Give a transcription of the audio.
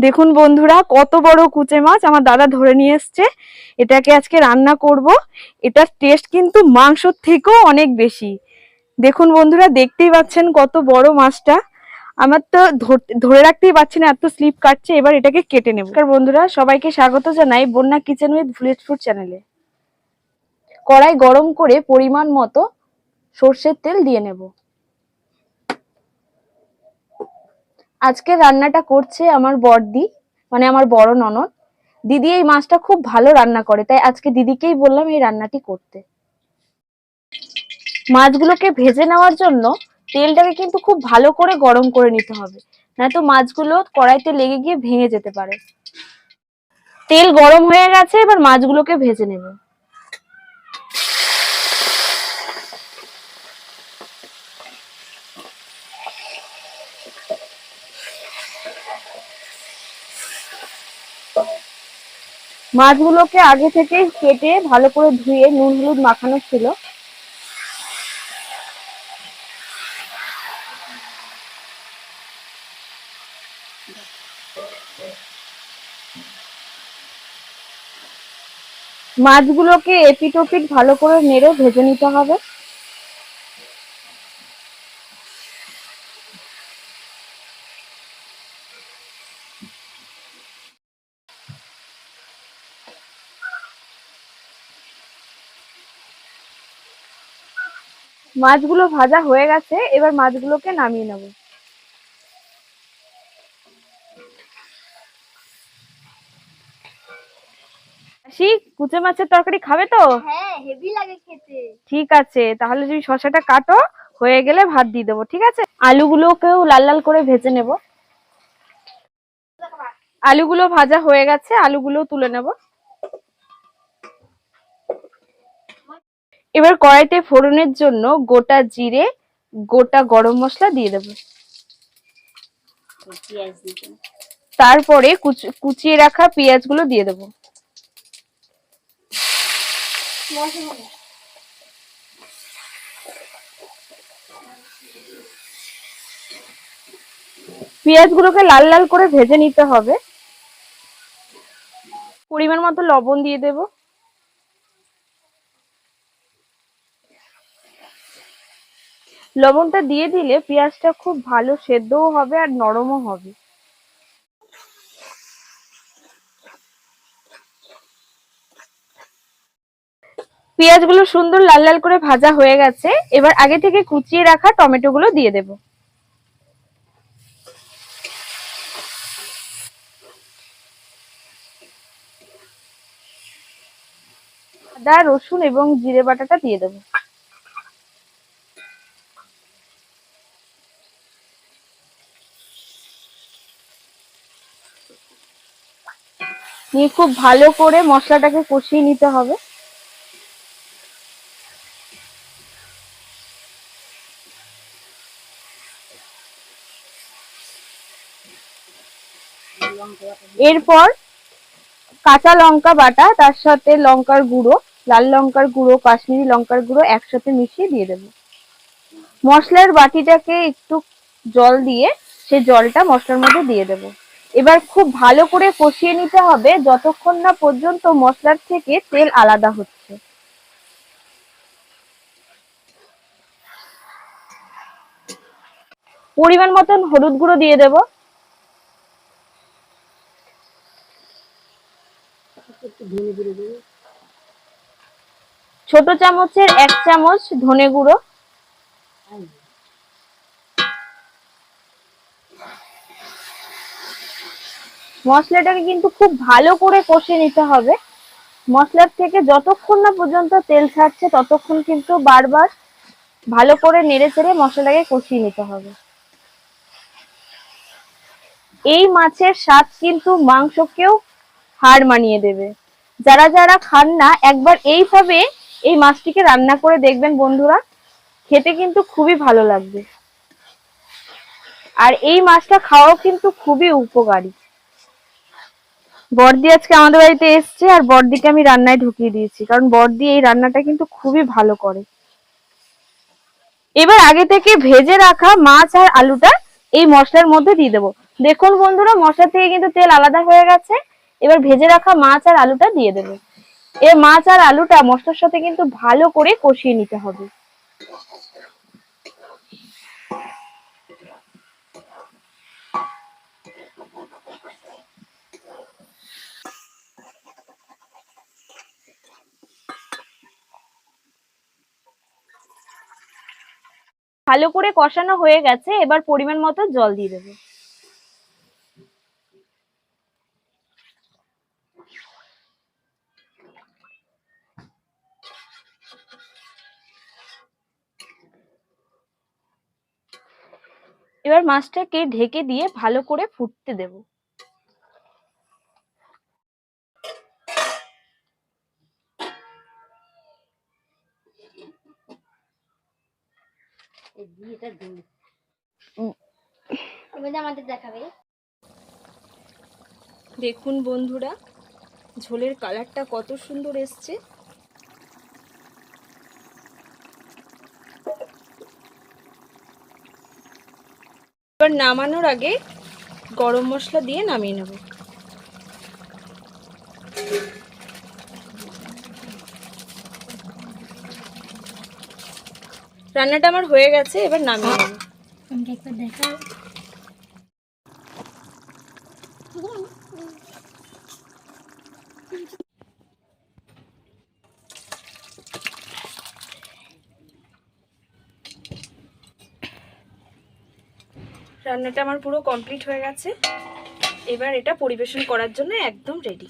দেখুন বন্ধুরা, কত বড় কুচে মাছ আমার দাদা ধরে নিয়ে এসছে। এটাকে আজকে রান্না করব। এটার টেস্ট কিন্তু মাংসর থেকেও অনেক বেশি। দেখুন বন্ধুরা, দেখতেই পাচ্ছেন কত বড় মাছটা। আমার তো ধর- রাখতেই পারছি না, এত স্লিপ কাটছে, এবার এটাকে কেটে নেব। আর বন্ধুরা, সবাইকে স্বাগত জানাই বন্যা কিচেন উইথ ভিলেজ ফুড চ্যানেলে কড়াই গরম করে পরিমাণ মতো সর্ষের তেল দিয়ে নেব। আজকে রান্নাটা করছে আমার বড়দি মানে আমার বড় ননদ। দিদি এই মাছটা খুব ভালো রান্না করে, তাই আজকে দিদিকেই বললাম এই রান্নাটি করতে। মাছগুলোকে ভেজে নেওয়ার জন্য তেলটাকে কিন্তু খুব ভালো করে গরম করে নিতে হবে, নয়তো মাছগুলো কড়াইতে লেগে গিয়ে ভেঙে যেতে পারে। তেল গরম হয়ে গেছে, এবার মাছগুলোকে ভেজে নেব। মাছগুলোকে আগে থেকে কেটে ভালো করে ধুয়ে নুন হলুদ মাখানো ছিল। মাছগুলোকে এপিট ওপিট ভালো করে নেড়ে ভেজে নিতে হবে। মাছগুলো ভাজা হয়ে গেছে এবার মাছগুলোকে নামিয়ে নেব। কুচে মাছের তরকারি খাবে তো? হ্যাঁ ঠিক আছে তাহলে তুমি শসাটা কাটো হয়ে গেলে ভাত দিয়ে দেবো ঠিক আছে? আলুগুলোকেও লাল লাল করে ভেজে নেব। আলুগুলো ভাজা হয়ে গেছে আলুগুলো তুলে নেব। এবার কড়াইতে ফোড়নের জন্য গোটা জিরে গোটা গরম মশলা দিয়ে দেব। তারপরে কুচ- কুচিয়ে রাখা পেঁয়াজগুলো দিয়ে দেবো। পেঁয়াজগুলোকে লাল লাল করে ভেজে নিতে হবে। পরিমাণ মতো লবণ দিয়ে দেব। লবণটা দিয়ে দিলে পেঁয়াজটা খুব ভালো সেদ্ধও হবে আর নরমও হবে। পেঁয়াজগুলো সুন্দর লাল লাল করে ভাজা হয়ে গেছে। এবার আগে থেকে কুচিয়ে রাখা টমেটোগুলো দিয়ে দেব। আদা, রসুন এবং জিরে বাটাটা দিয়ে দেবো। নিয়ে খুব ভালো করে মশলাটাকে কষিয়ে নিতে হবে। এরপর কাঁচা লঙ্কা বাটা, তার সাথে লঙ্কার গুঁড়ো, লাল লঙ্কার গুঁড়ো, কাশ্মীরি লঙ্কার গুঁড়ো একসাথে মিশিয়ে দিয়ে দেবো। মশলার বাটিটাকে একটু জল দিয়ে সে জলটা মশলার মধ্যে দিয়ে দেবো। এবার খুব ভালো করে কষিয়ে নিতে হবে যতক্ষণ না পর্যন্ত মশলার থেকে তেল আলাদা হচ্ছে। পরিমাণ মতন হলুদ গুঁড়ো দিয়ে দেবো। ছোট চামচের এক চামচ ধনে গুঁড়ো। মশলাটাকে কিন্তু খুব ভালো করে কষিয়ে নিতে হবে। মশলার থেকে যতক্ষণ না পর্যন্ত তেল ছাড়ছে, ততক্ষণ কিন্তু বারবার ভালো করে নেড়ে চেড়ে মশলাটাকে কষিয়ে নিতে হবে। এই মাছের স্বাদ কিন্তু মাংসকেও হার মানিয়ে দেবে। যারা যারা খান না, একবার এইভাবে এই মাছটিকে রান্না করে দেখবেন বন্ধুরা, খেতে কিন্তু খুবই ভালো লাগবে। আর এই মাছটা খাওয়াও কিন্তু খুবই উপকারী। বর্দি আজকে আমাদের বাড়িতে এসছে আর বর্দিকে আমি রান্নায় ঢুকিয়ে দিয়েছি, কারণ বর্দি এই রান্নাটা কিন্তু খুবই ভালো করে। এবার আগে থেকে ভেজে রাখা মাছ আর আলুটা এই মশলার মধ্যে দিয়ে দেবো। দেখুন বন্ধুরা, মশলা থেকে কিন্তু তেল আলাদা হয়ে গেছে। এবার ভেজে রাখা মাছ আর আলুটা দিয়ে দেবো। এর মাছ আর আলুটা মশলার সাথে কিন্তু ভালো করে কষিয়ে নিতে হবে। ভালো করে কষানো হয়ে গেছে, এবার পরিমাণ মতো জল দিয়ে দেবো। এবার মাছটাকে ঢেকে দিয়ে ভালো করে ফুটতে দেব। আমাদের দেখাবে দেখুন বন্ধুরা, ঝোলের কালারটা কত সুন্দর এসছে। এবার নামানোর আগে গরম মশলা দিয়ে নামিয়ে নেব। রান্নাটা আমার হয়ে গেছে এবার নামিয়ে নেব। আমাকে একবার দেখাও। রান্নাটা আমার পুরো কমপ্লিট হয়ে গেছে। এবার এটা পরিবেশন করার জন্য একদম রেডি